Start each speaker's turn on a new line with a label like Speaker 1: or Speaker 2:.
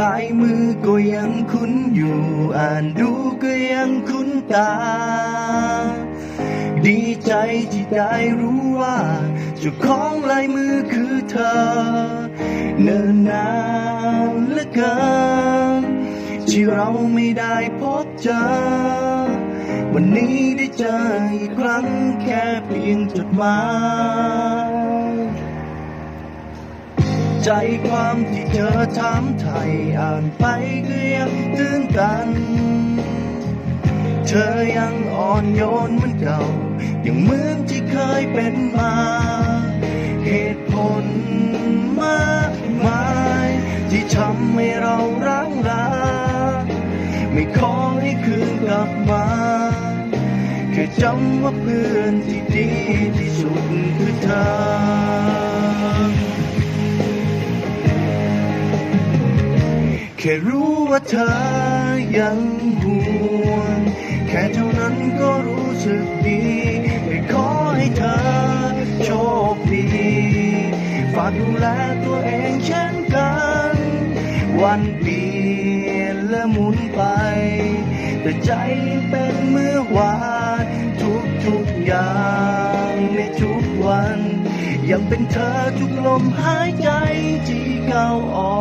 Speaker 1: ลายมือก็ยังคุ้นอยู่อ่านดูก็ยังคุ้นตา ดีใจที่ได้รู้ว่าเจ้าของลายมือคือเธอ เนิ่นนานเหลือเกินที่เราไม่ได้พบเจอ วันนี้ได้เจออีกครั้งแค่เพียงจดหมาย ใจความที่เธอถามไทยอ่านไปก็ยังตื่นตัน เธอยังอ่อนโยนเหมือนเก่ายังเหมือนที่เคยเป็นมา เหตุผลมากมายที่ทำให้เราร้างราไม่ขอให้คืนกลับมาแค่จำว่าเพื่อนที่ดีที่สุดคือเธอ ค่รู้ว่าเธอยังห่วง แค่เท่านั้นก็รู้สึกดีไม่ขอให้เธอโชคดี ฝากดูแลตัวเองเช่นกัน วันเปลี่ยนและหมุนไป แต่ใจเป็นเมื่อวานทุกทุกอย่างในทุกวัน ยังเป็นเธอทุกลมหายใจที่เข้าออก